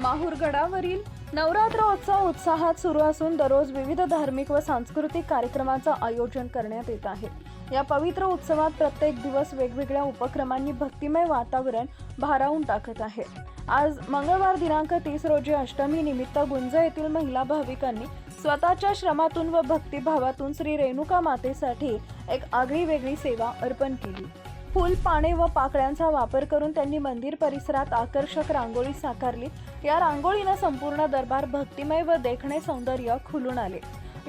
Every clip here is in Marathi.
माहूरगडावरील नवरात्रोत्सव उत्साहात सुरू असून दररोज विविध धार्मिक व सांस्कृतिक कार्यक्रमाचं आयोजन करण्यात येत आहे. या पवित्र उत्सवात प्रत्येक दिवस वेगवेगळ्या उपक्रमांनी भक्तिमय वातावरण भारावून टाकत आहे. आज मंगळवार दिनांक तीस रोजी अष्टमी निमित्त गुंज येथील महिला भाविकांनी स्वतःच्या श्रमातून व भक्तिभावातून श्री रेणुका मातेसाठी एक आगळी वेगळी सेवा अर्पण केली. फुल पाने व पाकळ्यांचा वापर करून त्यांनी मंदिर परिसरात आकर्षक रांगोळी साकारली. या रांगोळीनं संपूर्ण दरबार भक्तिमय व देखणे सौंदर्य खुलून आले.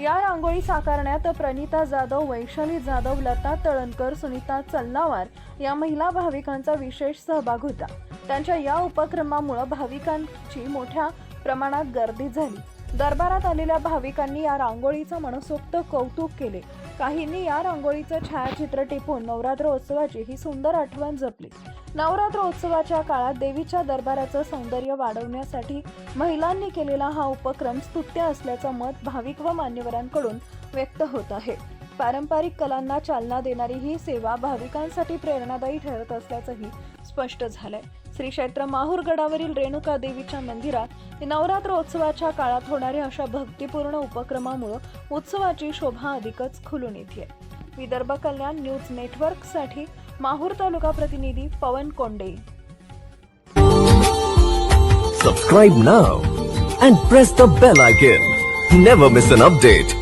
या रांगोळी साकारण्यात प्रणिता जाधव वैशाली जाधव लता तळणकर सुनीता चलनावार या महिला भाविकांचा विशेष सहभाग होता. त्यांच्या या उपक्रमामुळे भाविकांची मोठ्या प्रमाणात गर्दी झाली. दरबारात आलेल्या भाविकांनी या रांगोळीचं मनसोक्त कौतुक केले. काहींनी या रांगोळीचं छायाचित्र टिपून नवरात्रोत्सवाची ही सुंदर आठवण जपली. नवरात्रोत्सवाच्या काळात देवीच्या दरबाराचं सौंदर्य वाढवण्यासाठी महिलांनी केलेला हा उपक्रम स्तुत्य असल्याचं मत भाविक व मान्यवरांकडून व्यक्त होत आहे. पारंपरिक कलांना चालना देणारी ही सेवा भाविकांसाठी प्रेरणादायी ठरत असल्याचंही स्पष्ट झालंय. श्री क्षेत्र माहूर गडावरील रेणुका देवीच्या मंदिरात नवरात्रोत्सवाच्या काळात होणाऱ्या अशा भक्तिपूर्ण उपक्रमामुळे उत्सवाची शोभा अधिकच खुलून येते विदर्भ कल्याण न्यूज नेटवर्कसाठी माहूर तालुका प्रतिनिधी Pawan Konde. Subscribe now and press the bell icon never miss an update